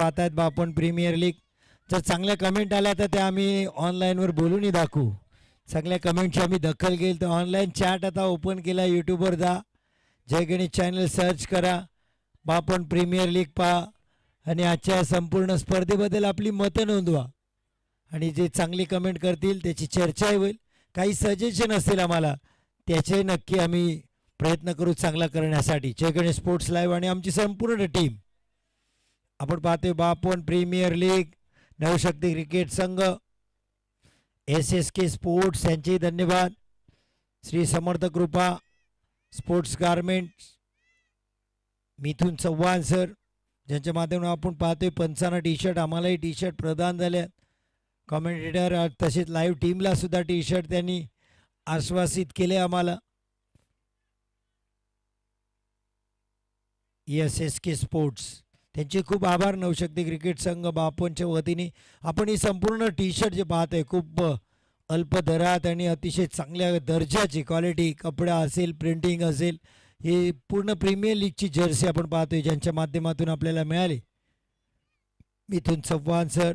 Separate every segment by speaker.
Speaker 1: पाहत आहेत बा आपण प्रीमियर लीग जर चांगल्या कमेंट आल्या तर त्या आम्ही ऑनलाईनवर बोलूनही दाखवू. चांगल्या कमेंटची आम्ही दखल घेईल. तर ऑनलाईन चॅट आता ओपन केला यूट्यूबवर जा. जय गणेश चॅनल सर्च करा. बा आपण प्रीमियर लीग पहा. आणि आजच्या संपूर्ण स्पर्धेबद्दल आपली मतं नोंदवा. आणि जे चांगली कमेंट करतील त्याची चर्चाही होईल. काही सजेशन असतील आम्हाला त्याचे नक्की आम्ही प्रयत्न करू चांगला करण्यासाठी. जय गणेश स्पोर्ट्स लाईव्ह आणि आमची संपूर्ण टीम आपण पाहतोय Bapan premier league Navshakti cricket संघ एस एस के स्पोर्ट्स यांचेही धन्यवाद. Shri Samarth Kripa sports garments Mithun Chavan sir ज्यांच्या माध्यमातून आपण पाहतोय पंचाना टी शर्ट आम्हालाही टी शर्ट प्रदान झाल्यात कॉमेंटेटर तसेच लाईव्ह टीमला सुद्धा टी शर्ट त्यांनी आश्वासित केले आम्हाला. S S K sports. त्यांचे खूप आभार नवशक्ती क्रिकेट संघ बापनच्या वतीने. आपण ही संपूर्ण टी शर्ट जे पाहत आहे खूप अल्प दरात आणि अतिशय चांगल्या दर्जाची क्वालिटी कपडा असेल प्रिंटिंग असेल हे पूर्ण प्रीमियर लीगची जर्सी आपण पाहतोय ज्यांच्या माध्यमातून आपल्याला मिळाली. Mithun Chavan sir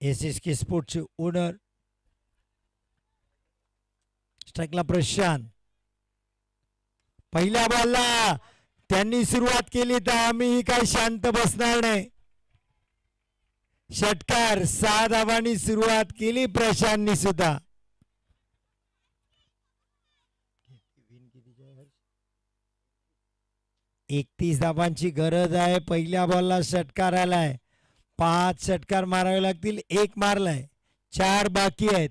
Speaker 1: S S K स्पोर्ट्सचे owner स्ट्राईकला प्रशांत. पहिल्या बॉलला त्यांनी सुरुवात केली तर आम्ही काय शांत बसणार नाही. षटकार सहा धावांनी सुरुवात केली प्रशांतनी सुद्धा. एकतीस धावांची गरज आहे पहिल्या बॉलला षटकार आलाय. पाच षटकार मारावे लागतील एक मारलाय. चार बाकी आहेत.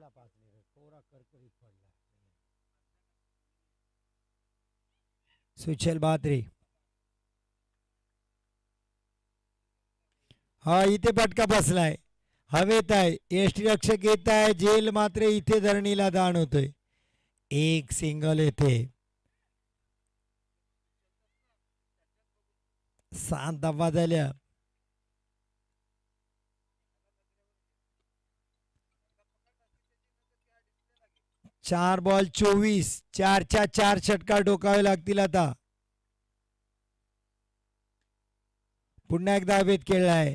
Speaker 1: संपला पाच कोरा करकरीत पडला सुचल बात्रे हा इथे पटका बसलाय हवेत आहे एसटी रक्षक येत आहे जेल मात्र इथे धरणीला दान होतोय एक सिंगल येथे। सात धावा झाल्या। चार बॉल चोवीस. चारच्या चार षटकार डोकावे लागतील आता. पुन्हा एकदा अभेद खेळलाय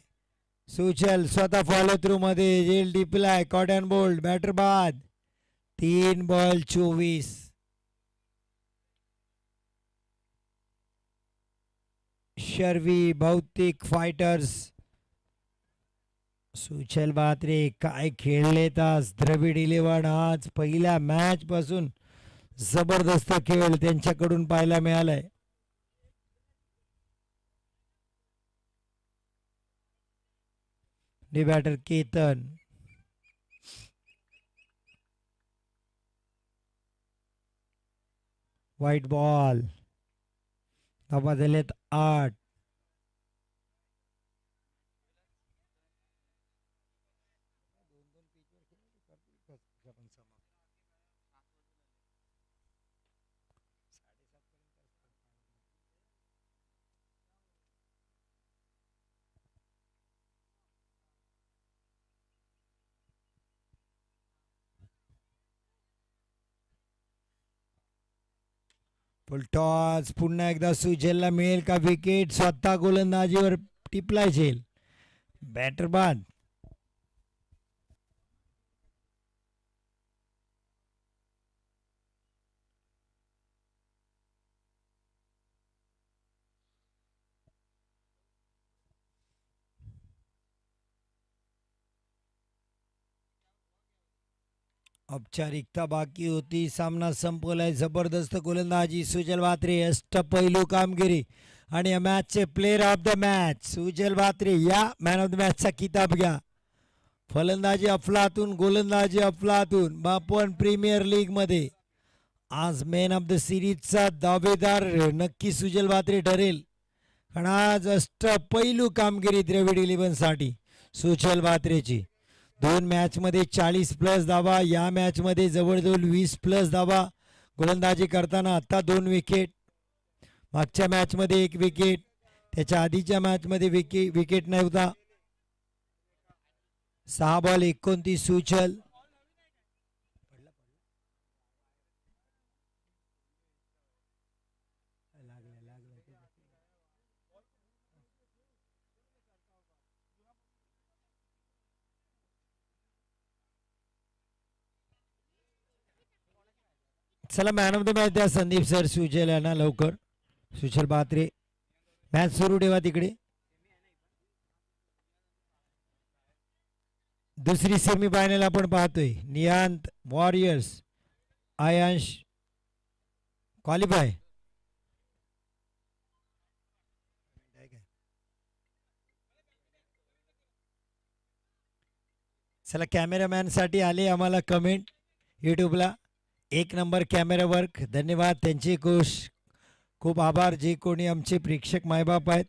Speaker 1: सुचल स्वतः फॉलो थ्रू मध्ये. जेल डिप्लाय कॉटन बोल्ड बॅटर बाद. तीन बॉल चोवीस. शर्वी भौतिक फायटर्स सुचल बात्रे काय खेळले तास द्रविड इलेव्हन आज पहिल्या मॅच पासून जबरदस्त खेळ त्यांच्याकडून पाहायला मिळालाय. बॅटर केतन. White ball. धाबा झालेत आठ. फुलटॉस पुन्हा एकदा सुजेलला मिळेल का विकेट स्वतः गोलंदाजीवर टिपला झेल बॅटर बाद. औपचारिकता बाकी होती. सामना संपवलाय जबरदस्त गोलंदाजी. सुजल भात्रे अष्टपैलू कामगिरी. आणि या मॅचचे player of the match Sujal Bhatre या मॅन ऑफ द मॅचचा किताब घ्या. फलंदाजी अफलातून गोलंदाजी अफलातून बापन प्रीमियर लीगमध्ये आज मॅन ऑफ द सिरीजचा दावेदार नक्की सुजल भात्रे ठरेल. कारण आज अष्टपैलू कामगिरी द्रविड इलेव्हनसाठी सुजल भात्रेची दोन मॅचमध्ये चाळीस प्लस धावा. या मॅचमध्ये जवळजवळ वीस प्लस धावा. गोलंदाजी करताना आत्ता दोन विकेट मागच्या मॅचमध्ये एक विकेट त्याच्या आधीच्या मॅचमध्ये विके विकेट नव्हता. सहा बॉल एकोणतीस सुचल चला मॅन ऑफ द मॅच द्या संदीप सर सुजल यांना लवकर. सुशल बात्रे. मॅच सुरू ठेवा तिकडे. दुसरी सेमी फायनल आपण पाहतोय. नियांत वॉरियर्स आयांश क्वालिफाय चला कॅमेरामॅनसाठी आले आम्हाला कमेंट यूट्यूबला एक नंबर कॅमेरा वर्क धन्यवाद त्यांचे खुश. खूप आभार जे कोणी आमचे प्रेक्षक मायबाप आहेत.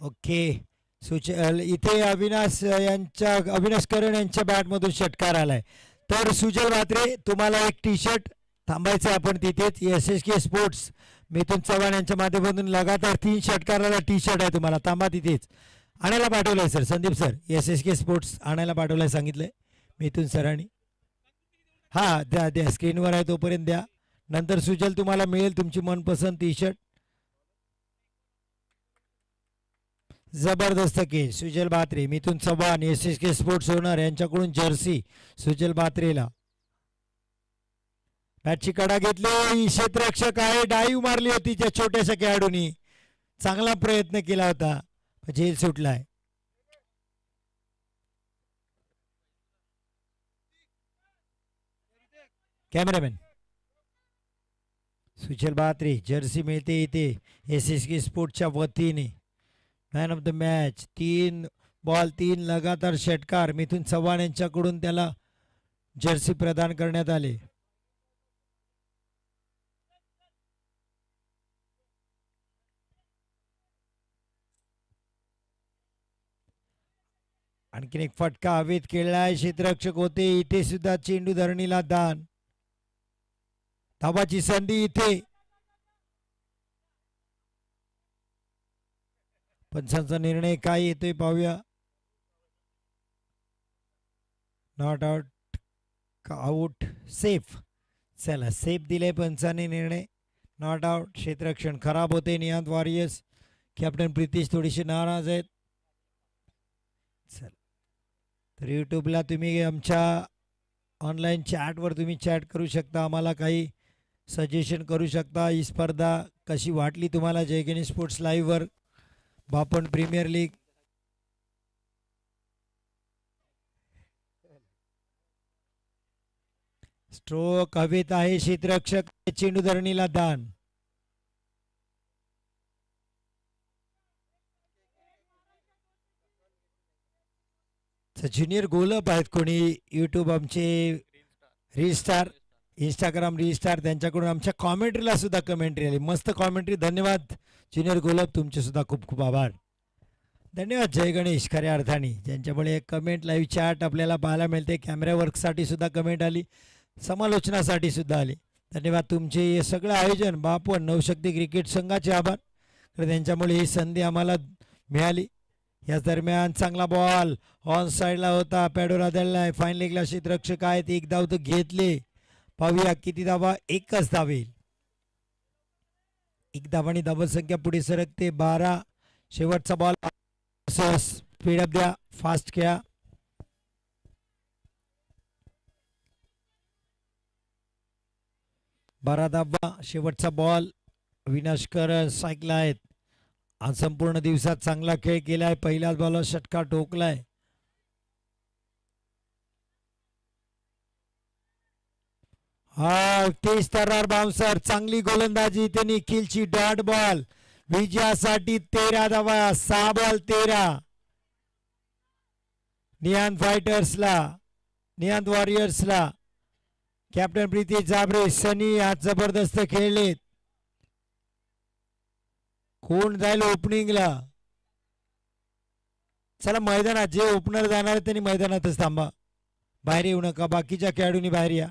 Speaker 1: ओके. सुच इथे अविनाश यांच्या अविनाश करण यांच्या बॅटमधून षटकार आलाय. तर सुजल म्हात्रे तुम्हाला एक टी शर्ट थांबायचं आपण तिथेच. S S K sports. Mithun Chavan यांच्या माध्यमातून लगातार तीन षटकाराला टी शर्ट आहे तुम्हाला. थांबा तिथेच. आणायला पाठवलंय sir Sandeep sir S S K sports आणायला पाठवलंय सांगितलंय. मिथुन सरांनी हां द्या द्या. स्क्रीनवर आहे तोपर्यंत द्या. नंतर सुजल तुम्हाला मिळेल तुमची मनपसंत टी शर्ट जबरदस्त के Sujal Batre. Mithun Chavan S S K sports owner यांच्याकडून जर्सी सुजल बात्रेला. बॅटची कडा घेतली. क्षेत्ररक्षक आहे. डाईव मारली होती त्या छोट्याशा खेळाडूनी. चांगला प्रयत्न केला होता. झेल सुटलाय. कॅमेरामॅन. सुचल बात्रे जर्सी मिळते इथे. एस एस के स्पोर्टच्या वतीने. मॅन ऑफ द मॅच तीन बॉल तीन लगातार षटकार. मिथून चव्हाण यांच्याकडून त्याला जर्सी प्रदान करण्यात आले. आणखीन एक फटका हवेत खेळलाय. क्षेत्ररक्षक होते. इथे सुद्धा चेंडू धरणीला दान. धाबाची संधी इथे. पंचांचा निर्णय काय येतोय पाहूया. नॉट आउट आउट सेफ चला सेफ दिले पंचाने निर्णय. नॉट आउट क्षेत्ररक्षण खराब होते. नियांत वॉरियर्स कॅप्टन प्रितेश थोडीशी नाराज आहेत. चल. तर यूट्यूबला तुम्ही आमच्या ऑनलाईन चॅटवर तुम्ही चॅट करू शकता. आम्हाला काही सजेशन करू शकता. ही स्पर्धा कशी वाटली तुम्हाला? जयगिनी स्पोर्ट्स लाईव्हवर बापण प्रीमियर लीग स्ट्रोक हवेत आहे शीतरक्षक चेंडू धरणीला दान. ज्युनियर गोलप आहेत कोणी यूट्यूब आमचे रीस्टार इंस्टाग्राम रीस्टार त्यांच्याकडून आमच्या कॉमेंट्रीला सुद्धा कमेंट्री आली. मस्त कॉमेंट्री धन्यवाद ज्युनियर गोलप तुमचे सुद्धा खूप खूप आभार. धन्यवाद जय गणेश खऱ्या अर्थाने. ज्यांच्यामुळे कमेंट लाईव्ह चॅट आपल्याला पाहायला मिळते कॅमेरा वर्कसाठी सुद्धा कमेंट आली समालोचनासाठी सुद्धा आली. धन्यवाद तुमचे. हे सगळं आयोजन बापू नवशक्ती क्रिकेट संघाचे आभार. तर त्यांच्यामुळे ही संधी आम्हाला मिळाली. याच दरम्यान चांगला बॉल. ऑन साईडला होता. पॅडोरा दळलाय. फाईन लेगला क्षेत्ररक्षक आहेत. एक धाव तर घेतले. पाहूया किती धावा. एकच धावेल एक धावानी धावत संख्या पुढे सरकते. बारा. शेवटचा बॉल स्पीडअप द्या. फास्ट खेळा. बारा धावा. शेवटचा बॉल विनाशकर सायकला आहेत. आज संपूर्ण दिवसात चांगला खेळ केलाय. पहिल्याच बॉलवर षटकार ठोकलाय हा तेज तर्रार बाउन्सर चांगली गोलंदाजी इथे निखिलची डॉट बॉल विजयासाठी तेरा धावा सहा बॉल तेरा. नियान फायटर्सला नियांत वॉरियर्सला कॅप्टन प्रीती जाबरे सनी आज जबरदस्त खेळलेत. कोण जाईल ओपनिंगला. चला मैदानात जे ओपनर जाणार त्यांनी मैदानातच थांबा. बाहेर येऊ नका बाकीच्या खेळाडूंनी बाहेर या.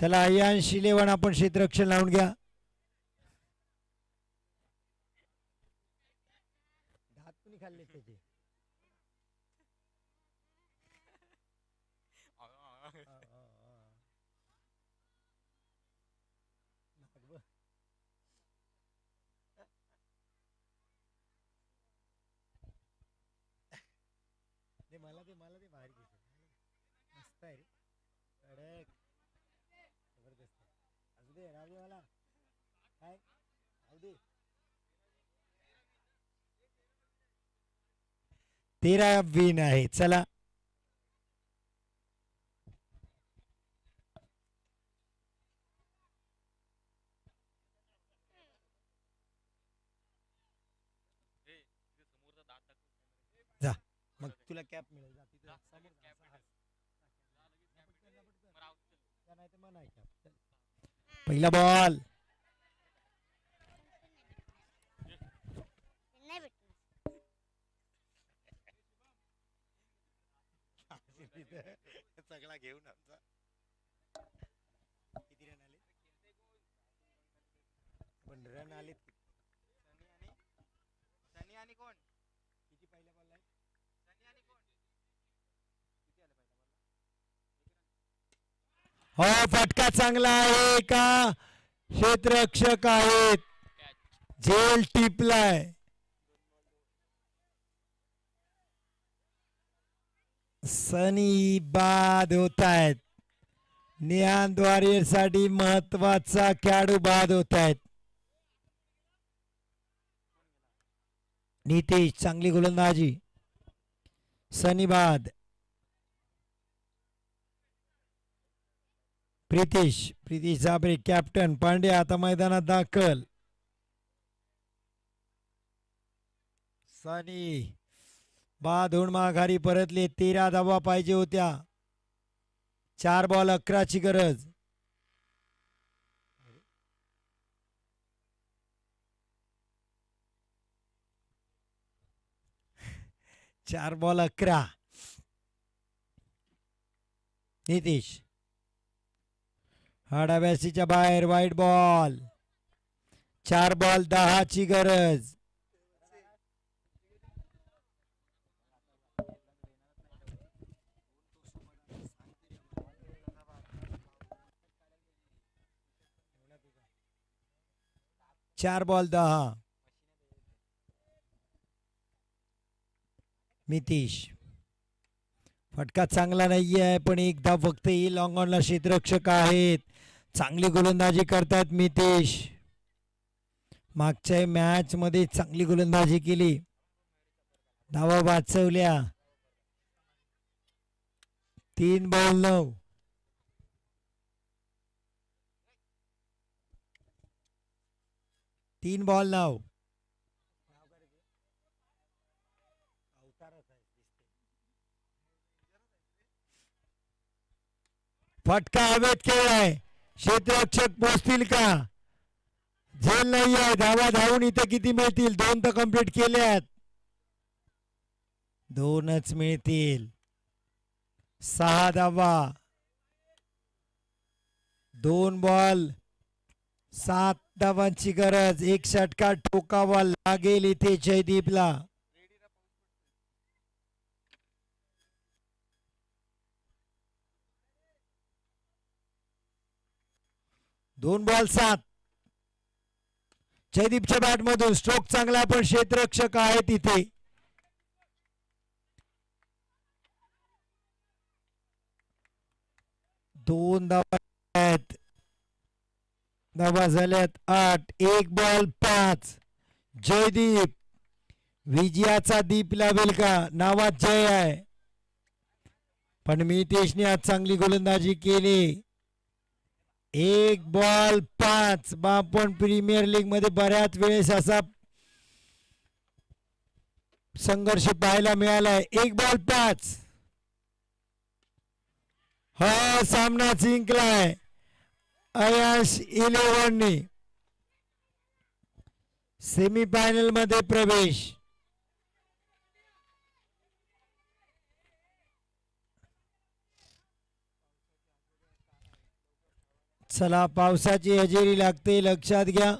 Speaker 1: चला अय्यांश इलेव्हन आपण क्षेत्ररक्षण लावून घ्या. मला ते मला ते भारी दिसत मस्त आहे रे. कडक जबरदस्त असू दे राहू दे मला. काय राहू दे. तेरा विन आहे. चला. तुला कॅप मिळेल. जा तिथं समोर जा, असं हात. जा पटकन, जा पटकन. जा. नाही तर मग नाही cap. चल. पहिला बॉल
Speaker 2: नाही भेटणार.
Speaker 1: सगळा घेऊन आमचा. किती रन आले? पण रन आले
Speaker 3: सनी आणि कोण
Speaker 1: किती पहिल्या बॉल आहे
Speaker 3: सनी आणि कोण किती आले पहिला
Speaker 1: हो फटका चांगला आहे का? क्षेत्ररक्षक आहेत. झेल टिपलाय. सनी बाद होत आहेत निहानसाठी महत्त्वाचा खेळाडू बाद होत आहेत नितेश चांगली गोलंदाजी. सनी बाद. प्रितेश प्रितेश जाबरे कॅप्टन पांडे आता मैदानात दाखल. सनी बाद होऊन माघारी परतले तेरा धावा पाहिजे होत्या. चार बॉल अकराची गरज. चार बॉल अकरा. नितीश. हाडाव्यासीच्या बाहेर वाईट बॉल चार बॉल दहाची गरज. चार बॉल दहा. नितीश फटका चांगला नाही आहे पण एकदा फक्त ही लॉंग ऑनला क्षेत्ररक्षक आहेत. चांगली गोलंदाजी करतात मितेश. मागच्या मॅच मध्ये चांगली गोलंदाजी केली. धावा वाचवल्या. तीन बॉल नऊ. तीन बॉल नऊ. फटका हवेत केलाय क्षेत्ररक्षक पोचतील का? झेल नाही आहे धावा धावून इथे किती मिळतील? दोन तर कंप्लीट केल्यात. दोनच मिळतील. सहा धावा दोन बॉल. सात धावांची गरज. एक षटका ठोकावा लागेल इथे जयदीपला. दोन बॉल सात. जयदीपच्या बॅट मधून स्ट्रोक चांगला पण क्षेत्ररक्षक आहे तिथे दोन धावा आहेत. धावा झाल्यात आठ एक बॉल पाच. जयदीप विजयाचा दीप लावेल का? नावात जय आहे. पण मितेशने आज चांगली गोलंदाजी केली. एक बॉल पाच. आपण प्रीमियर लीगमध्ये बऱ्याच वेळेस असा संघर्ष पाहायला मिळालाय. एक बॉल पाच. हा सामना जिंकलाय. अयाश इलेव्हनने. सेमी फायनलमध्ये प्रवेश. चला पावसाची हजेरी लागते लक्षात घ्या.